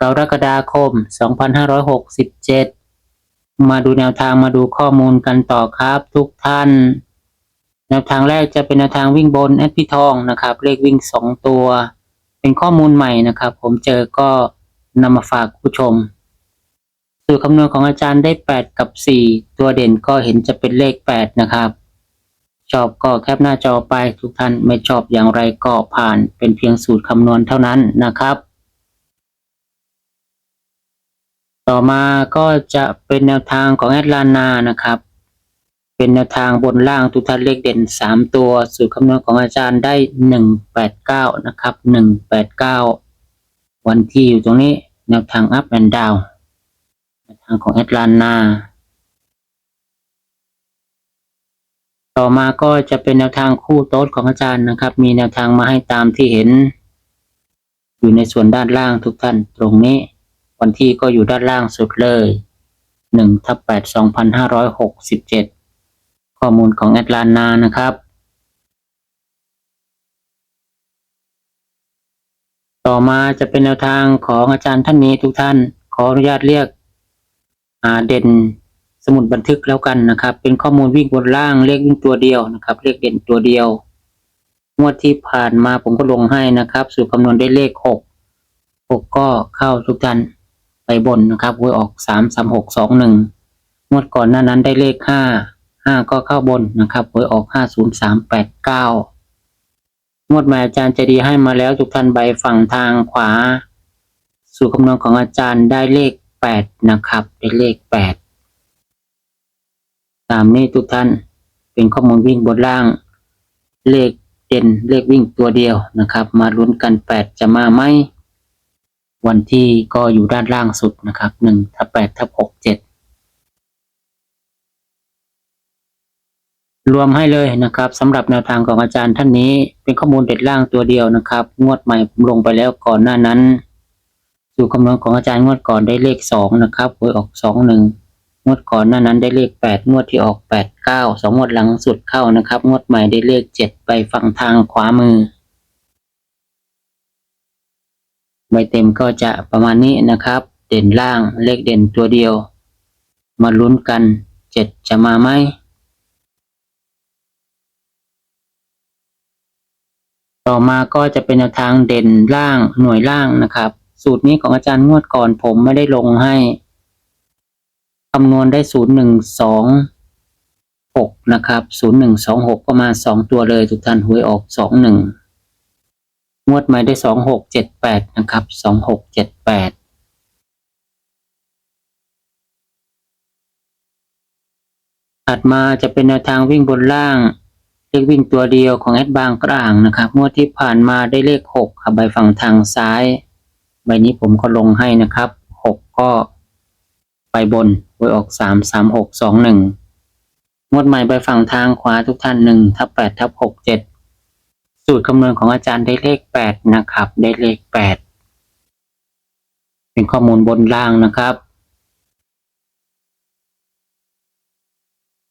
กรกฎาคม 2567 มาดูแนวทางมาดูข้อมูลกันต่อครับทุกท่าน แนวทางแรกจะเป็นแนวทางวิ่งบนแอดพี่ทองนะครับ เลขวิ่ง 2 ตัว เป็นข้อมูลใหม่นะครับ ผมเจอก็นำมาฝากผู้ชมสูตรคำนวณของอาจารย์ได้ 8 กับ 4 ตัวเด่นก็เห็นจะเป็นเลข 8 นะครับชอบก็แคปหน้าจอไปทุกท่านไม่ชอบอย่างไรก็ผ่านเป็นเพียงสูตรคำนวณเท่านั้นนะครับ ต่อมาก็จะเป็นแนวทางของแอดลานานะครับ เป็นแนวทางบนล่างทุกท่านเลขเด่น 3 ตัว สูตรคำนวณของอาจารย์ได้ 189 นะครับ 189 วันที่อยู่ตรงนี้แนวทาง up and down แนวทางของแอดลานาต่อมาก็จะเป็นแนวทางคู่โต๊ดของอาจารย์นะครับ มีแนวทางมาให้ตามที่เห็น อยู่ในส่วนด้านล่างทุกท่านตรงนี้ วันที่ก็อยู่ด้านล่างสุดเลยหนึ่งทับแปดสองพันห้าร้อยหกสิบเจ็ดข้อมูลของแอดลานานะครับ ต่อมาจะเป็นแนวทางของอาจารย์ท่านนี้ทุกท่านขออนุญาตเรียกอาเด่นสมุดบันทึกแล้วกันนะครับ เป็นข้อมูลวิ่งบนล่างเลขวิ่งตัวเดียวนะครับ เลขเด่นตัวเดียวงวดที่ผ่านมาผมก็ลงให้นะครับ สูตรคำนวณได้เลขหกหกก็เข้าทุกท่าน ไปบนนะครับหวยออกสามสามหกสองหนึ่งงวดก่อนหน้านั้นได้เลขห้าห้าก็เข้าบนนะครับหวยออกห้าศูนย์สามแปดเก้างวดมาอาจารย์จะดีให้มาแล้วทุกท่านใบฝั่งทางขวา สูตรคำนวณของอาจารย์ได้เลขแปดนะครับ ได้เลขแปดตามนี้ทุกท่านเป็นข้อมูลวิ่งบนล่าง เลขเด่นเลขวิ่งตัวเดียวนะครับ มาลุ้นกันแปดจะมาไหม วันที่ก็อยู่ด้านล่างสุดนะครับหนึ่งทับแปดทับหกเจ็ดรวมให้เลยนะครับสำหรับแนวทางของอาจารย์ท่านนี้เป็นข้อมูลเด็ดล่างตัวเดียวนะครับ งวดใหม่ผมลงไปแล้วก่อนหน้านั้นสู่คำนวณของอาจารย์งวดก่อนได้เลขสองนะครับหวยออกสองหนึ่งงวดก่อนหน้านั้นได้เลขแปดงวดที่ออกแปดเก้าสองงวดหลังสุดเข้านะครับ งวดใหม่ได้เลขเจ็ดไปฝั่งทางขวามือ ใบเต็มก็จะประมาณนี้นะครับ เด่นล่างเลขเด่นตัวเดียว มาลุ้นกันเจ็ดจะมาไหมต่อมาก็จะเป็นแนวทางเด่นล่างหน่วยล่างนะครับ สูตรนี้ของอาจารย์งวดก่อนผมไม่ได้ลงให้คำนวณได้ศูนย์หนึ่งสองหกนะครับศูนย์หนึ่งสองหกก็มาสองตัวเลยทุกท่านหวยออกสองหนึ่ง งวดใหม่ได้สองหกเจ็ดแปดนะครับสองหกเจ็ดแปดถัดมาจะเป็นแนวทางวิ่งบนล่าง เลขวิ่งตัวเดียวของแอดบางกลางนะครับงวดที่ผ่านมาได้เลขหกครับใบฝั่งทางซ้าย ใบนี้ผมก็ลงให้นะครับหกก็ไปบนหวยออกสามสามหกสองหนึ่งงวดใหม่ไปฝั่งทางขวาทุกท่านหนึ่งทับแปดทับหกเจ็ด สูตรคำนวณของอาจารย์ได้เลขแปดนะครับ ได้เลขแปดเป็นข้อมูลบนล่างนะครับ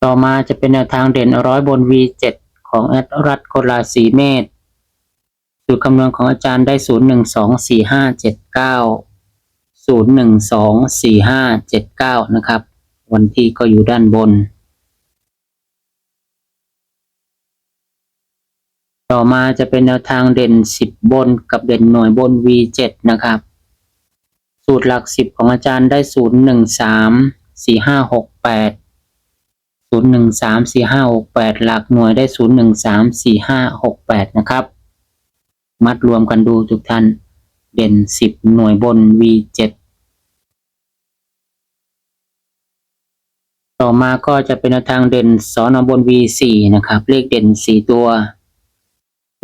ต่อมาจะเป็นแนวทางเด่นร้อยบน V7 ของแอดรัฐโคลาสีเมตรสูตรคำนวณของอาจารย์ได้ศูนย์หนึ่งสองสี่ห้าเจ็ดเก้าศูนย์หนึ่งสองสี่ห้าเจ็ดเก้านะครับ วันที่ก็อยู่ด้านบน ต่อมาจะเป็นแนวทางเด่นสิบบนกับเด่นหน่วยบน V7 นะครับ สูตรหลักสิบของอาจารย์ได้ศูนย์หนึ่งสามสี่ห้าหกแปดศูนย์หนึ่งสามสี่ห้าหกแปดหลักหน่วยได้ศูนย์หนึ่งสามสี่ห้าหกแปดนะครับ มัดรวมกันดูทุกท่าน เด่นสิบหน่วยบน V7 ต่อมาก็จะเป็นแนวทางเด่นสอนอบน V4 นะครับ เลขเด่นสี่ตัว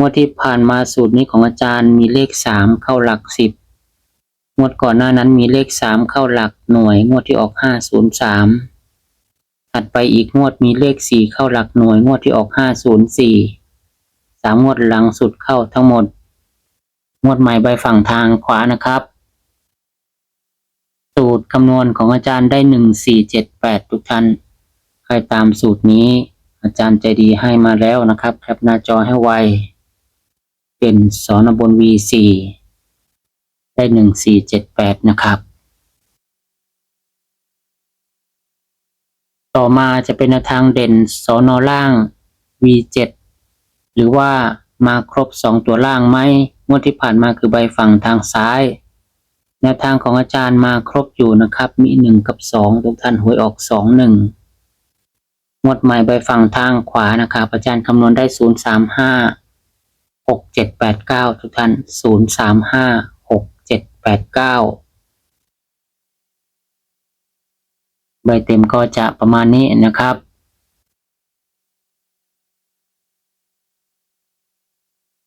วดที่ผ่านมาสูตรนี้ของอาจารย์มีเลขสามเข้าหลักสิบงวดก่อนหน้านั้นมีเลขสามเข้าหลักหน่วย งวดที่ออกห้าศูนย์สามถัดไปอีกงวดมีเลขสี่เข้าหลักหน่วย งวดที่ออกห้าศูนย์สี่สามงวดหลังสุดเข้าทั้งหมด งวดใหม่ใบฝั่งทางขวานะครับ สูตรคำนวณของอาจารย์ได้หนึ่งสี่เจ็ดแปดทุกท่านใครตามสูตรนี้ อาจารย์ใจดีให้มาแล้วนะครับแคปหน้าจอให้ไว เป็นสอนบน V4 ได้หนึ่งสี่เจ็ดแปดนะครับ ต่อมาจะเป็นแนวทางเด่นสอนอล่าง V7 หรือว่ามาครบสองตัวล่างไหมงวดที่ผ่านมาคือใบฝั่งทางซ้าย แนวทางของอาจารย์มาครบอยู่นะครับ มีหนึ่งกับสองทุกท่านหวยออกสองหนึ่งงวดใหม่ใบฝั่งทางขวานะครับ อาจารย์คำนวณได้ศูนย์สามห้า หกเจ็ดแปดเก้าทุกท่านศูนย์สามห้าหกเจ็ดแปดเก้าใบเต็มก็จะประมาณนี้นะครับ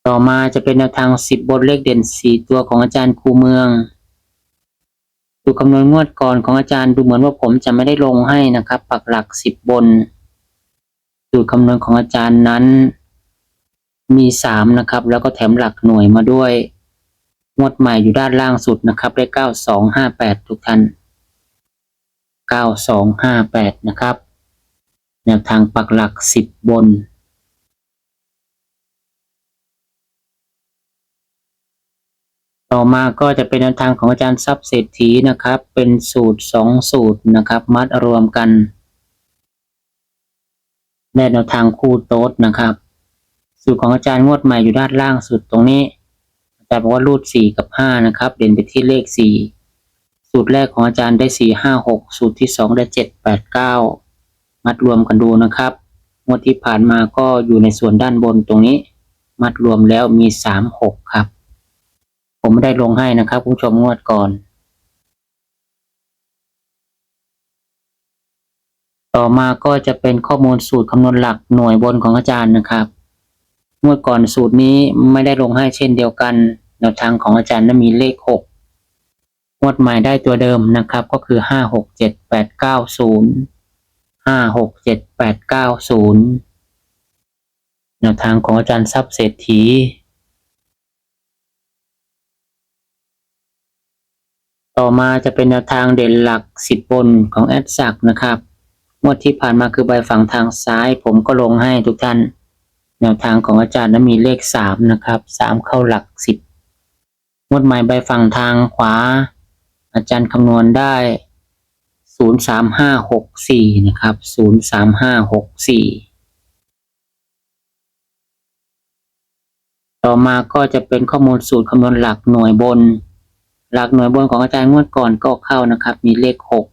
ต่อมาจะเป็นแนวทางสิบบทเลขเด่นสี่ตัวของอาจารย์ครูเมืองดูคำนวณงวดก่อนของอาจารย์ดูเหมือนว่าผมจะไม่ได้ลงให้นะครับ ปักหลักสิบบนสูคำนวณของอาจารย์นั้น มีสามนะครับ แล้วก็แถมหลักหน่วยมาด้วย งวดใหม่อยู่ด้านล่างสุดนะครับได้เก้าสองห้าแปดทุกท่านเก้าสองห้าแปดนะครับแนวทางปักหลักสิบบนต่อมาก็จะเป็นแนวทางของอาจารย์ทรัพย์เศรษฐีนะครับ เป็นสูตรสองสูตรนะครับ มัดรวมกันแนวทางคู่โต๊ดนะครับ สูตรของอาจารย์งวดใหม่อยู่ด้านล่างสุดตรงนี้ อาจารย์บอกว่ารูดสี่กับห้านะครับเด่นไปที่เลขสี่สูตรแรกของอาจารย์ได้สี่ห้าหกสูตรที่สองได้เจ็ดแปดเก้ามัดรวมกันดูนะครับงวดที่ผ่านมาก็อยู่ในส่วนด้านบนตรงนี้ มัดรวมแล้วมีสามหกครับ ผมไม่ได้ลงให้นะครับคุณผู้ชมงวดก่อน ต่อมาก็จะเป็นข้อมูลสูตรคำนวณหลักหน่วยบนของอาจารย์นะครับ งวดก่อนสูตรนี้ไม่ได้ลงให้เช่นเดียวกันแนวทางของอาจารย์นั้นมีเลขหกงวดใหม่ได้ตัวเดิมนะครับ ก็คือห้าหกเจ็ดแปดเก้าศูนย์ห้าหกเจ็ดแปดเก้าศูนย์แนวทางของอาจารย์ทรัพย์เศรษฐีต่อมาจะเป็นแนวทางเด่นหลักสิบบนของแอดสักนะครับงวดที่ผ่านมาคือใบฝั่งทางซ้าย ผมก็ลงให้ทุกท่าน แนวทางของอาจารย์นั้นมีเลขสามนะครับสามเข้าหลักสิบงวดใหม่ใบฝั่งทางขวา อาจารย์คำนวณได้ศูนย์สามห้าหกสี่นะครับศูนย์สามห้าหกสี่ต่อมาก็จะเป็นข้อมูลสูตรคำนวณหลักหน่วยบน หลักหน่วยบนของอาจารย์งวดก่อนก็เข้านะครับ มีเลขหก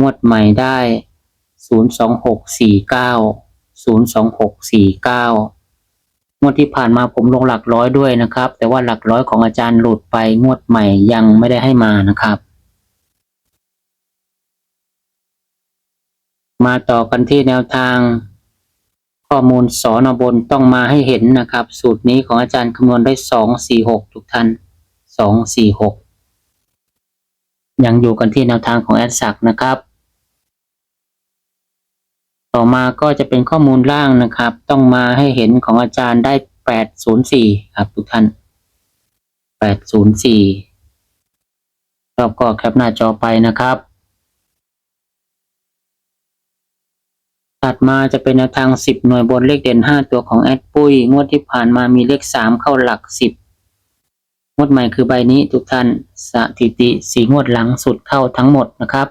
งวดใหม่ได้ศูนย์สองหกสี่เก้า ศูนย์สองหกสี่เก้างวดที่ผ่านมาผมลงหลักร้อยด้วยนะครับ แต่ว่าหลักร้อยของอาจารย์หลุดไปงวดใหม่ยังไม่ได้ให้มานะครับ มาต่อกันที่แนวทาง ข้อมูลสอนบนต้องมาให้เห็นนะครับ สูตรนี้ของอาจารย์คำนวณได้สองสี่หกทุกท่านสองสี่หกยังอยู่กันที่แนวทางของแอดสักนะครับ ต่อมาก็จะเป็นข้อมูลล่างนะครับ ต้องมาให้เห็นของอาจารย์ได้แปดศูนย์สี่ครับทุกท่านแปดศูนย์สี่รอบก็แคปหน้าจอไปนะครับ ถัดมาจะเป็นแนวทางสิบหน่วยบนเลขเด่นห้าตัวของแอดปุ้ย งวดที่ผ่านมามีเลขสามเข้าหลักสิบงวดใหม่คือใบนี้ทุกท่าน สถิติสีงวดหลังสุดเข้าทั้งหมดนะครับ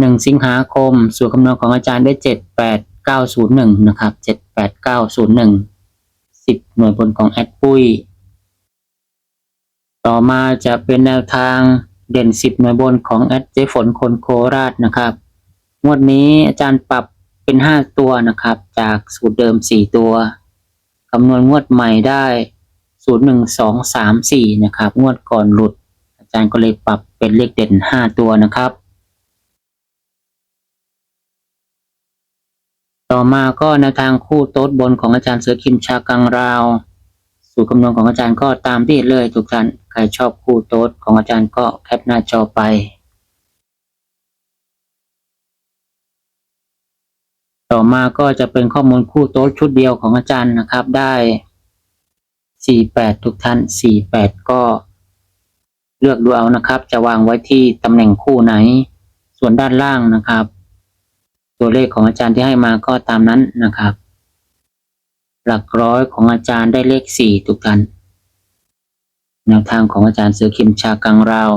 หนึ่งสิงหาคม สูตรคำนวณของอาจารย์ได้เจ็ดแปดเก้าศูนย์หนึ่งนะครับเจ็ดแปดเก้าศูนย์หนึ่งสิบหน่วยบนของแอดปุ้ย ต่อมาจะเป็นแนวทางเด่นสิบหน่วยบนของแอดเจฝนคนโคราชนะครับ งวดนี้อาจารย์ปรับเป็นห้าตัวนะครับ จากสูตรเดิมสี่ตัว คำนวณงวดใหม่ได้ศูนย์หนึ่งสองสามสี่นะครับ งวดก่อนหลุด อาจารย์ก็เลยปรับเป็นเลขเด่นห้าตัวนะครับ ต่อมาก็แนวทางคู่โต๊ดบนของอาจารย์เสือคิมชากังราว สูตรคำนวณของอาจารย์ก็ตามที่เห็นเลยทุกท่านใครชอบคู่โต๊ดของอาจารย์ก็แคปหน้าจอไปต่อมาก็จะเป็นข้อมูลคู่โต๊ดชุดเดียวของอาจารย์นะครับได้ 48 ทุกท่าน 48 ก็เลือกดูเอานะครับ จะวางไว้ที่ตำแหน่งคู่ไหน ส่วนด้านล่างนะครับ ตัวเลขของอาจารย์ที่ให้มาก็ตามนั้นนะครับ หลักร้อยของอาจารย์ได้เลข4ทุกท่านแนวทางของอาจารย์เสือเข็มชากังราว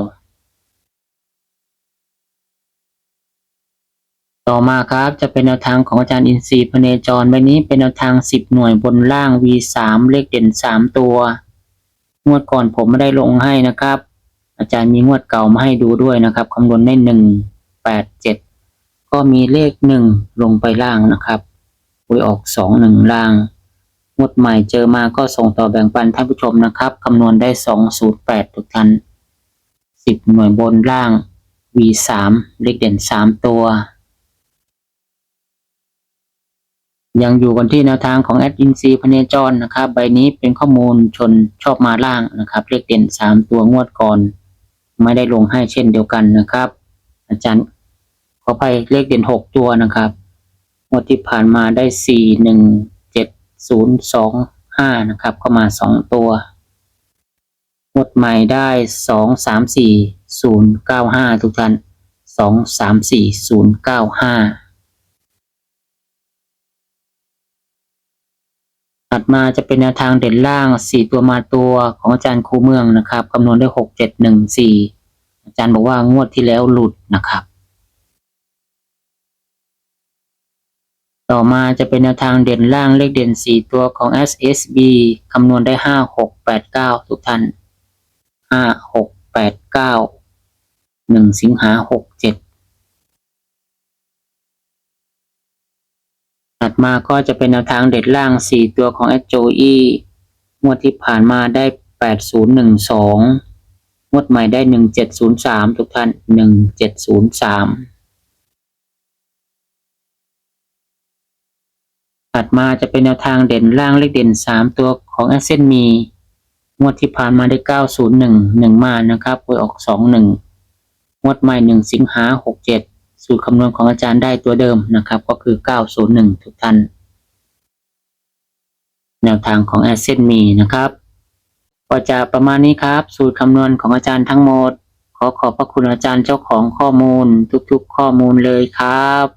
ต่อมาครับจะเป็นแนวทางของอาจารย์อินทรีย์พเนจรใบนี้เป็นแนวทาง 10 หน่วยบนล่าง V3 เลขเด่น 3 ตัว งวดก่อนผมไม่ได้ลงให้นะครับ อาจารย์มีงวดเก่ามาให้ดูด้วยนะครับคำนวณได้1 8 7 ก็มีเลข1ลงไปล่างนะครับหวยออก2 1ล่างงวดใหม่เจอมาก็ส่งต่อแบ่งปันท่านผู้ชมนะครับคำนวณได้208ทุกท่าน10หน่วยบนล่าง V3 เลขเด่น3ตัว ยังอยู่กันที่แนวทางของแอดอินซีพเนจรนะครับ ใบนี้เป็นข้อมูลชนชอบมาล่างนะครับ เลขเด่น3ตัวงวดก่อน ไม่ได้ลงให้เช่นเดียวกันนะครับ อาจารย์ อไปเลขเด่น6ตัวนะครับงวดที่ผ่านมาได้4 1 7 0 2 5นย์สองห้านะครับ เข้ามา2ตัวงวดใหม่ได้2 3 4 0 9 5ทุกท่าน2 3 4 0 9 5ถัดมาจะเป็นแนวทางเด่นล่าง4ตัวมาตัวของอาจารย์ครูเมืองนะครับคำนวณได้6 7 1 4อาจารย์บอกว่างวดที่แล้วหลุดนะครับ ต่อมาจะเป็นแนวทางเด่นล่างเลขเด่น 4 ตัวของ SSB คำนวณได้ 5 6 8 9 ทุกท่าน 5 6 8 9 1 สิงหา 6 7 ถัดมาก็จะเป็นแนวทางเด็ดล่าง 4 ตัวของ a อ j o e งวดที่ผ่านมาได้ 8012 งวดใหม่ได้ 1703 ทุกท่าน 1703 ถัดมาจะเป็นแนวทางเด่นล่างเลขเด่น 3 ตัวของ a อ s e n มีงวดที่ผ่านมาได้ 901 1 มานะครับหวยออก 21 งวดใหม่ 1 สิงหา 67 สูตรคำนวณของอาจารย์ได้ตัวเดิมนะครับ ก็คือ 901 ทุกท่าน แนวทางของ a อ s e n มีนะครับ ก็จะประมาณนี้ครับ สูตรคำนวณของอาจารย์ทั้งหมด ขอขอบพระคุณอาจารย์เจ้าของข้อมูลทุกๆ ข้อมูลเลยครับ